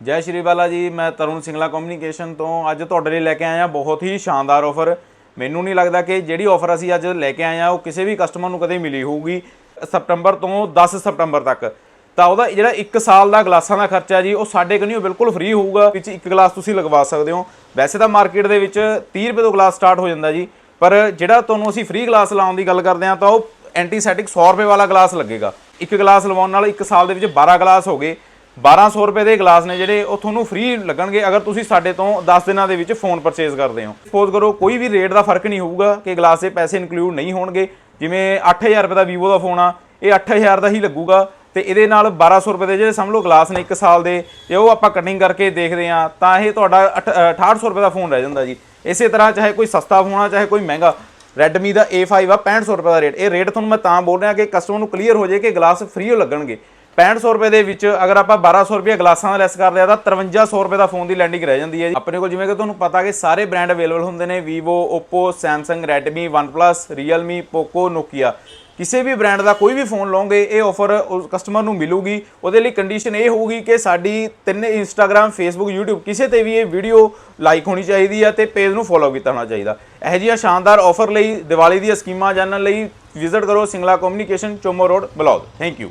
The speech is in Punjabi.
ਜੈ ਸ਼੍ਰੀ ਬਾਲਾ ਜੀ, ਮੈਂ ਤਰੁਣ ਸਿੰਗਲਾ ਕਮਿਊਨੀਕੇਸ਼ਨ ਤੋਂ ਅੱਜ ਤੁਹਾਡੇ ਲਈ ਲੈ ਕੇ ਆਇਆ ਬਹੁਤ ਹੀ ਸ਼ਾਨਦਾਰ ਆਫਰ ਮੈਨੂੰ ਨਹੀਂ ਲੱਗਦਾ ਕਿ ਜਿਹੜੀ ਆਫਰ ਅਸੀਂ ਅੱਜ ਲੈ ਕੇ ਆਏ ਆ, ਉਹ ਕਿਸੇ ਵੀ ਕਸਟਮਰ ਨੂੰ ਕਦੇ ਮਿਲੀ ਹੋਊਗੀ ਸਪਟੰਬਰ ਤੋਂ 10 ਸਪਟੰਬਰ ਤੱਕ। ਤਾਂ ਉਹਦਾ ਜਿਹੜਾ 1 ਸਾਲ ਦਾ ਗਲਾਸਾਂ ਦਾ ਖਰਚਾ ਜੀ, ਉਹ ਸਾਡੇ ਕਨੀਓ ਬਿਲਕੁਲ ਫ੍ਰੀ ਹੋਊਗਾ। ਵਿੱਚ ਇੱਕ ਗਲਾਸ ਤੁਸੀਂ ਲਗਵਾ ਸਕਦੇ ਹੋ। ਵੈਸੇ ਤਾਂ ਮਾਰਕੀਟ ਦੇ ਵਿੱਚ 30 ਰੁਪਏ ਤੋਂ ਗਲਾਸ ਸਟਾਰਟ ਹੋ ਜਾਂਦਾ ਜੀ, ਪਰ ਜਿਹੜਾ ਤੁਹਾਨੂੰ ਅਸੀਂ ਫ੍ਰੀ ਗਲਾਸ ਲਾਉਣ ਦੀ ਗੱਲ ਕਰਦੇ ਆ ਤਾਂ ਉਹ ਐਂਟੀਸੈਪਟਿਕ 100 ਰੁਪਏ ਵਾਲਾ ਗਲਾਸ ਲੱਗੇਗਾ। ਇੱਕ ਗਲਾਸ ਲਵਾਉਣ ਨਾਲ ਇੱਕ ਸਾਲ ਦੇ ਵਿੱਚ 12 ਗਲਾਸ ਹੋ ਗਏ। 1200 ਰੁਪਏ ਦੇ ਗਲਾਸ ਨੇ ਜਿਹੜੇ, ਉਹ ਤੁਹਾਨੂੰ ਫ੍ਰੀ ਲੱਗਣਗੇ ਅਗਰ ਤੁਸੀਂ ਸਾਡੇ ਤੋਂ 10 ਦਿਨਾਂ ਦੇ ਵਿੱਚ ਫੋਨ ਪਰਚੇਸ ਕਰਦੇ ਹੋ। ਸਪੋਜ਼ ਕਰੋ ਕੋਈ ਵੀ ਰੇਟ ਦਾ ਫ਼ਰਕ ਨਹੀਂ ਹੋਊਗਾ ਕਿ ਗਲਾਸ ਦੇ ਪੈਸੇ ਇਨਕਲੂਡ ਨਹੀਂ ਹੋਣਗੇ। ਜਿਵੇਂ 8000 ਰੁਪਏ ਦਾ ਵੀਵੋ ਦਾ ਫੋਨ ਆ, ਇਹ 8000 ਦਾ ਹੀ ਲੱਗੂਗਾ ਤੇ ਇਹਦੇ ਨਾਲ 1200 ਰੁਪਏ ਦੇ ਜਿਹੜੇ ਸਮਝ ਲਓ ਗਲਾਸ ਨੇ 1 ਸਾਲ ਦੇ, ਤੇ ਉਹ ਆਪਾਂ ਕਟਿੰਗ ਕਰਕੇ ਦੇਖਦੇ ਆ ਤਾਂ ਇਹ ਤੁਹਾਡਾ 6800 ਰੁਪਏ ਦਾ ਫੋਨ ਰਹਿ ਜਾਂਦਾ ਜੀ। ਇਸੇ ਤਰ੍ਹਾਂ ਚਾਹੇ ਕੋਈ ਸਸਤਾ ਫੋਨ ਆ, ਚਾਹੇ ਕੋਈ ਮਹਿੰਗਾ। Redmi ਦਾ A5 ਆ 6500 ਰੁਪਏ ਦਾ ਰੇਟ ਇਹ ਰੇਟ ਤੁਹਾਨੂੰ ਮੈਂ ਤਾਂ ਬੋਲ ਰਿਹਾ ਕਿ ਕਸਟਮਰ ਨੂੰ ਕਲੀਅਰ ਹੋ ਜਾਏ ਕਿ ਗਲਾਸ ਫ੍ਰੀ ਹੋ ਲੱਗਣਗੇ। 6500 ਰੁਪਏ ਦੇ ਵਿੱਚ ਅਗਰ ਆਪਾਂ 1200 ਰੁਪਏ ਗਲਾਸਾਂ ਦਾ ਲੈਸ ਕਰਦੇ ਆ, ਤਾਂ 5300 ਰੁਪਏ ਦਾ ਫੋਨ ਦੀ ਲੈਂਡਿੰਗ ਰਹਿ ਜਾਂਦੀ ਹੈ ਜੀ। ਆਪਣੇ ਕੋਲ ਜਿਵੇਂ ਕਿ ਤੁਹਾਨੂੰ ਪਤਾ ਕਿ ਸਾਰੇ ਬ੍ਰਾਂਡ ਅਵੇਲੇਬਲ ਹੁੰਦੇ ਨੇ, Vivo, Oppo, Samsung, Redmi, OnePlus, Realme, Poco, Nokia ਕਿਸੇ ਵੀ ਬ੍ਰਾਂਡ ਦਾ ਕੋਈ ਵੀ ਫੋਨ ਲਓਗੇ, ਇਹ ਆਫਰ ਉਸ ਕਸਟਮਰ ਨੂੰ ਮਿਲੂਗੀ। ਉਹਦੇ ਲਈ ਕੰਡੀਸ਼ਨ ਇਹ ਹੋਊਗੀ ਕਿ ਸਾਡੀ ਤਿੰਨ ਇੰਸਟਾਗ੍ਰam ਫੇਸਬੁੱਕ YouTube, ਕਿਸੇ ਤੇ ਵੀ ਇਹ ਵੀਡੀਓ ਲਾਈਕ ਹੋਣੀ ਚਾਹੀਦੀ ਹੈ ਤੇ ਪੇਜ ਨੂੰ ਫੋਲੋ ਕੀਤਾ ਹੋਣਾ ਚਾਹੀਦਾ। ਇਹੋ ਜਿਹੀਆਂ ਸ਼ਾਨਦਾਰ ਆਫਰ ਲਈ ਦੀਵਾਲੀ ਦੀਆਂ ਸਕੀਮਾਂ ਜਾਣਨ ਲਈ ਵਿਜ਼ਿਟ ਕਰੋ Singla communication ਚੋਮੋ road, blog. Thank you